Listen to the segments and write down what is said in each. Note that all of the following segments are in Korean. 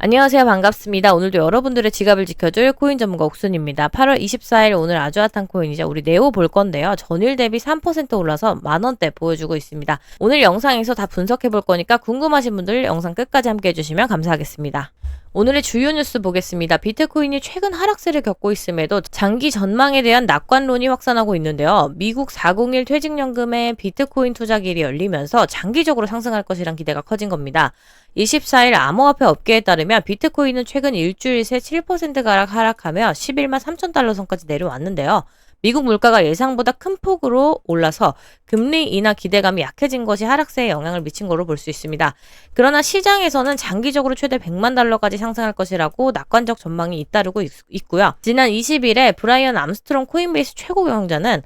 안녕하세요. 반갑습니다. 오늘도 여러분들의 지갑을 지켜줄 코인 전문가 옥순입니다. 8월 24일 오늘 아주 핫한 코인이죠. 우리 네오 볼 건데요. 전일 대비 3% 올라서 만원대 보여주고 있습니다. 오늘 영상에서 다 분석해 볼 거니까 궁금하신 분들 영상 끝까지 함께 해주시면 감사하겠습니다. 오늘의 주요 뉴스 보겠습니다. 비트코인이 최근 하락세를 겪고 있음에도 장기 전망에 대한 낙관론이 확산하고 있는데요. 미국 401 퇴직연금의 비트코인 투자 길이 열리면서 장기적으로 상승할 것이란 기대가 커진 겁니다. 24일 암호화폐 업계에 따르면 비트코인은 최근 일주일 새 7%가량 하락하며 11만 3천 달러 선까지 내려왔는데요. 미국 물가가 예상보다 큰 폭으로 올라서 금리 인하 기대감이 약해진 것이 하락세에 영향을 미친 거로 볼 수 있습니다. 그러나 시장에서는 장기적으로 최대 100만 달러까지 상승할 것이라고 낙관적 전망이 잇따르고 있, 고요 지난 20일에 브라이언 암스트롱 코인베이스 최고 경영자는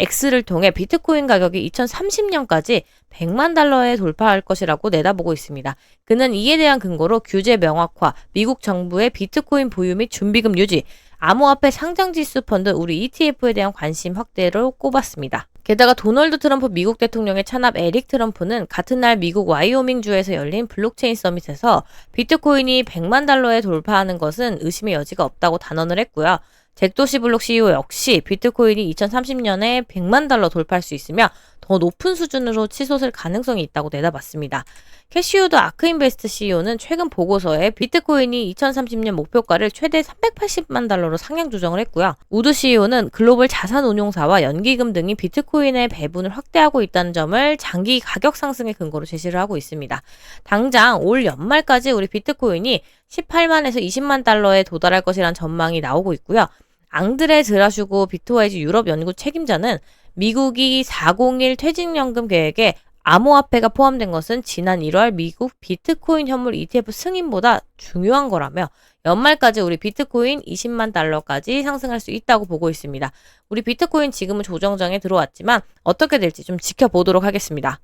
X를 통해 비트코인 가격이 2030년까지 100만 달러에 돌파할 것이라고 내다보고 있습니다. 그는 이에 대한 근거로 규제 명확화, 미국 정부의 비트코인 보유 및 준비금 유지, 암호화폐 상장 지수 펀드 우리 ETF에 대한 관심 확대를 꼽았습니다. 게다가 도널드 트럼프 미국 대통령의 찬압 에릭 트럼프는 같은 날 미국 와이오밍 주에서 열린 블록체인 서밋에서 비트코인이 100만 달러에 돌파하는 것은 의심의 여지가 없다고 단언을 했고요. 잭도시 블록 CEO 역시 비트코인이 2030년에 100만 달러 돌파할 수 있으며 더 높은 수준으로 치솟을 가능성이 있다고 내다봤습니다. 캐시우드 아크인베스트 CEO는 최근 보고서에 비트코인이 2030년 목표가를 최대 380만 달러로 상향 조정을 했고요. 우드 CEO는 글로벌 자산 운용사와 연기금 등이 비트코인의 배분을 확대하고 있다는 점을 장기 가격 상승의 근거로 제시를 하고 있습니다. 당장 올 연말까지 우리 비트코인이 18만에서 20만 달러에 도달할 것이라는 전망이 나오고 있고요. 앙드레 드라슈고 비트와이즈 유럽 연구 책임자는 미국이 401 퇴직연금 계획에 암호화폐가 포함된 것은 지난 1월 미국 비트코인 현물 ETF 승인보다 중요한 거라며 연말까지 우리 비트코인 20만 달러까지 상승할 수 있다고 보고 있습니다. 우리 비트코인 지금은 조정장에 들어왔지만 어떻게 될지 좀 지켜보도록 하겠습니다.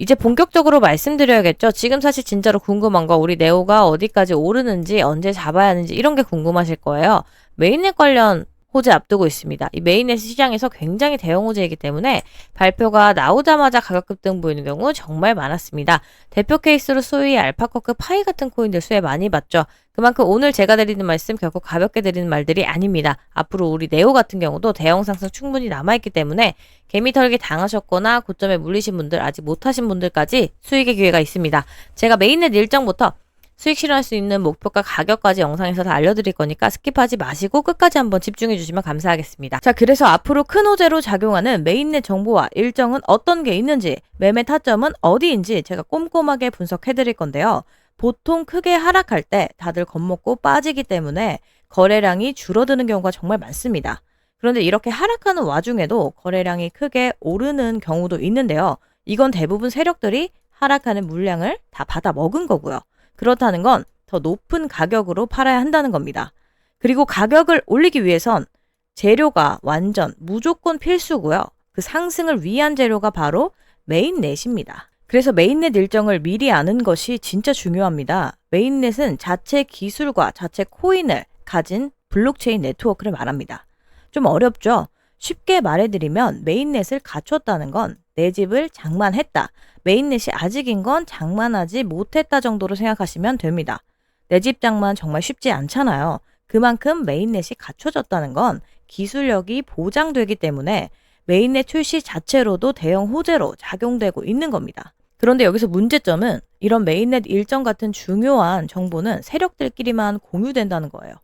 이제 본격적으로 말씀드려야겠죠. 지금 사실 진짜로 궁금한 거 우리 네오가 어디까지 오르는지 언제 잡아야 하는지 이런 게 궁금하실 거예요. 메인넷 관련 호재 앞두고 있습니다. 이 메인넷 시장에서 굉장히 대형 호재이기 때문에 발표가 나오자마자 가격 급등 보이는 경우 정말 많았습니다. 대표 케이스로 소위 알파커크 파이 같은 코인들 수혜 많이 봤죠. 그만큼 오늘 제가 드리는 말씀 결코 가볍게 드리는 말들이 아닙니다. 앞으로 우리 네오 같은 경우도 대형 상승 충분히 남아있기 때문에 개미 털기 당하셨거나 고점에 물리신 분들 아직 못하신 분들까지 수익의 기회가 있습니다. 제가 메인넷 일정부터 수익 실현할 수 있는 목표가 가격까지 영상에서 다 알려드릴 거니까 스킵하지 마시고 끝까지 한번 집중해 주시면 감사하겠습니다. 자, 그래서 앞으로 큰 호재로 작용하는 메인넷 정보와 일정은 어떤 게 있는지, 매매 타점은 어디인지 제가 꼼꼼하게 분석해 드릴 건데요. 보통 크게 하락할 때 다들 겁먹고 빠지기 때문에 거래량이 줄어드는 경우가 정말 많습니다. 그런데 이렇게 하락하는 와중에도 거래량이 크게 오르는 경우도 있는데요. 이건 대부분 세력들이 하락하는 물량을 다 받아 먹은 거고요. 그렇다는 건 더 높은 가격으로 팔아야 한다는 겁니다. 그리고 가격을 올리기 위해선 재료가 완전 무조건 필수고요. 그 상승을 위한 재료가 바로 메인넷입니다. 그래서 메인넷 일정을 미리 아는 것이 진짜 중요합니다. 메인넷은 자체 기술과 자체 코인을 가진 블록체인 네트워크를 말합니다. 좀 어렵죠? 쉽게 말해드리면 메인넷을 갖췄다는 건 내 집을 장만했다. 메인넷이 아직인 건 장만하지 못했다 정도로 생각하시면 됩니다. 내 집 장만 정말 쉽지 않잖아요. 그만큼 메인넷이 갖춰졌다는 건 기술력이 보장되기 때문에 메인넷 출시 자체로도 대형 호재로 작용되고 있는 겁니다. 그런데 여기서 문제점은 이런 메인넷 일정 같은 중요한 정보는 세력들끼리만 공유된다는 거예요.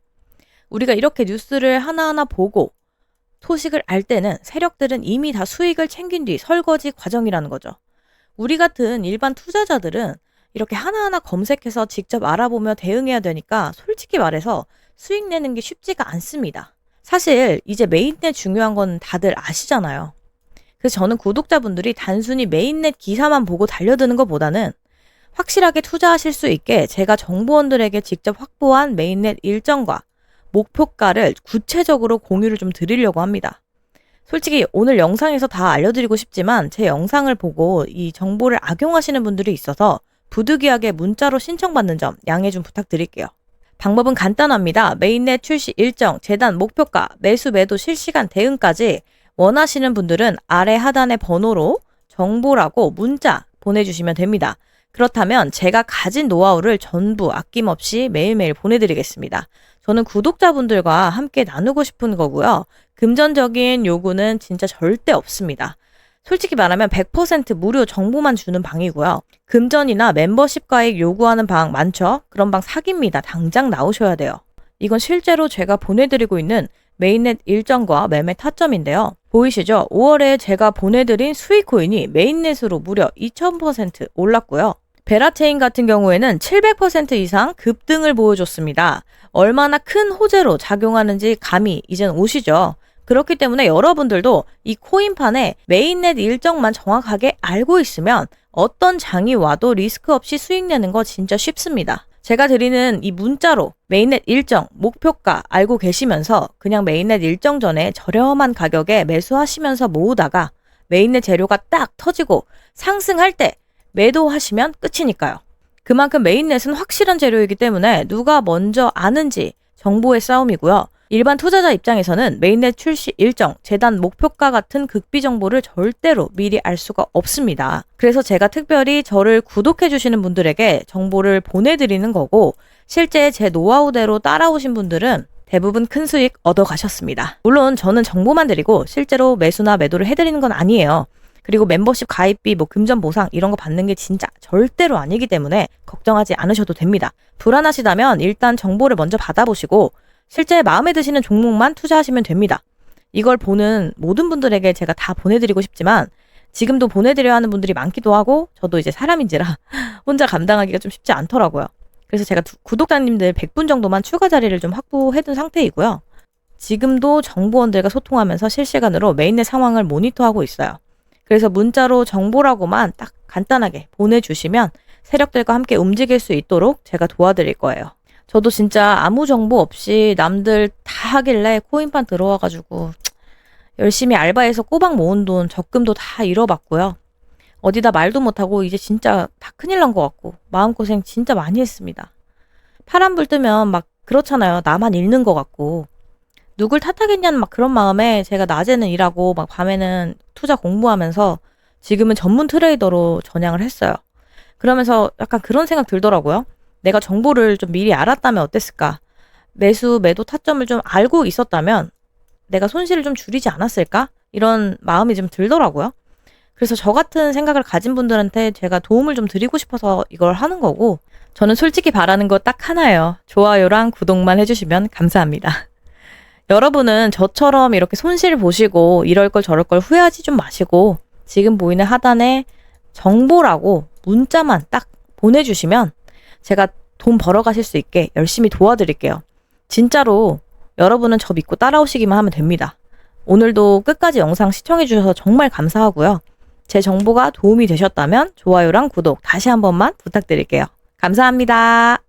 우리가 이렇게 뉴스를 하나하나 보고 소식을 알 때는 세력들은 이미 다 수익을 챙긴 뒤 설거지 과정이라는 거죠. 우리 같은 일반 투자자들은 이렇게 하나하나 검색해서 직접 알아보며 대응해야 되니까 솔직히 말해서 수익 내는 게 쉽지가 않습니다. 사실 이제 메인넷 중요한 건 다들 아시잖아요. 그래서 저는 구독자분들이 단순히 메인넷 기사만 보고 달려드는 것보다는 확실하게 투자하실 수 있게 제가 정보원들에게 직접 확보한 메인넷 일정과 목표가를 구체적으로 공유를 좀 드리려고 합니다. 솔직히 오늘 영상에서 다 알려드리고 싶지만 제 영상을 보고 이 정보를 악용하시는 분들이 있어서 부득이하게 문자로 신청받는 점 양해 좀 부탁드릴게요. 방법은 간단합니다. 메인넷 출시 일정, 재단 목표가, 매수 매도 실시간 대응까지 원하시는 분들은 아래 하단의 번호로 정보라고 문자 보내주시면 됩니다. 그렇다면 제가 가진 노하우를 전부 아낌없이 매일매일 보내드리겠습니다. 저는 구독자분들과 함께 나누고 싶은 거고요. 금전적인 요구는 진짜 절대 없습니다. 솔직히 말하면 100% 무료 정보만 주는 방이고요. 금전이나 멤버십 가입 요구하는 방 많죠? 그런 방 사기입니다. 당장 나오셔야 돼요. 이건 실제로 제가 보내드리고 있는 메인넷 일정과 매매 타점인데요. 보이시죠? 5월에 제가 보내드린 수익 코인이 메인넷으로 무려 2000% 올랐고요. 베라체인 같은 경우에는 700% 이상 급등을 보여줬습니다. 얼마나 큰 호재로 작용하는지 감이 이젠 오시죠? 그렇기 때문에 여러분들도 이 코인판의 메인넷 일정만 정확하게 알고 있으면 어떤 장이 와도 리스크 없이 수익 내는 거 진짜 쉽습니다. 제가 드리는 이 문자로 메인넷 일정, 목표가 알고 계시면서 그냥 메인넷 일정 전에 저렴한 가격에 매수하시면서 모으다가 메인넷 재료가 딱 터지고 상승할 때 매도하시면 끝이니까요. 그만큼 메인넷은 확실한 재료이기 때문에 누가 먼저 아는지 정보의 싸움이고요. 일반 투자자 입장에서는 메인넷 출시 일정, 재단 목표가 같은 극비 정보를 절대로 미리 알 수가 없습니다. 그래서 제가 특별히 저를 구독해 주시는 분들에게 정보를 보내드리는 거고 실제 제 노하우대로 따라오신 분들은 대부분 큰 수익 얻어 가셨습니다. 물론 저는 정보만 드리고 실제로 매수나 매도를 해드리는 건 아니에요. 그리고 멤버십 가입비, 뭐 금전 보상 이런 거 받는 게 진짜 절대로 아니기 때문에 걱정하지 않으셔도 됩니다. 불안하시다면 일단 정보를 먼저 받아보시고 실제 마음에 드시는 종목만 투자하시면 됩니다. 이걸 보는 모든 분들에게 제가 다 보내드리고 싶지만 지금도 보내드려야 하는 분들이 많기도 하고 저도 이제 사람인지라 혼자 감당하기가 좀 쉽지 않더라고요. 그래서 제가 두- 구독자님들 100분 정도만 추가 자리를 좀 확보해둔 상태이고요. 지금도 정보원들과 소통하면서 실시간으로 메인넷 상황을 모니터하고 있어요. 그래서 문자로 정보라고만 딱 간단하게 보내주시면 세력들과 함께 움직일 수 있도록 제가 도와드릴 거예요. 저도 진짜 아무 정보 없이 남들 다 하길래 코인판 들어와가지고 열심히 알바해서 꼬박 모은 돈 적금도 다 잃어봤고요. 어디다 말도 못하고 이제 진짜 다 큰일 난 것 같고 마음고생 진짜 많이 했습니다. 파란불 뜨면 막 그렇잖아요. 나만 잃는 것 같고 누굴 탓하겠냐는 막 그런 마음에 제가 낮에는 일하고 막 밤에는 투자 공부하면서 지금은 전문 트레이더로 전향을 했어요. 그러면서 약간 그런 생각 들더라고요. 내가 정보를 좀 미리 알았다면 어땠을까? 매수, 매도 타점을 좀 알고 있었다면 내가 손실을 좀 줄이지 않았을까? 이런 마음이 좀 들더라고요. 그래서 저 같은 생각을 가진 분들한테 제가 도움을 좀 드리고 싶어서 이걸 하는 거고, 저는 솔직히 바라는 거 딱 하나예요. 좋아요랑 구독만 해주시면 감사합니다. 여러분은 저처럼 이렇게 손실 보시고 이럴 걸 저럴 걸 후회하지 좀 마시고, 지금 보이는 하단에 정보라고 문자만 딱 보내주시면 제가 돈 벌어 가실 수 있게 열심히 도와드릴게요. 진짜로 여러분은 저 믿고 따라오시기만 하면 됩니다. 오늘도 끝까지 영상 시청해주셔서 정말 감사하고요. 제 정보가 도움이 되셨다면 좋아요랑 구독 다시 한 번만 부탁드릴게요. 감사합니다.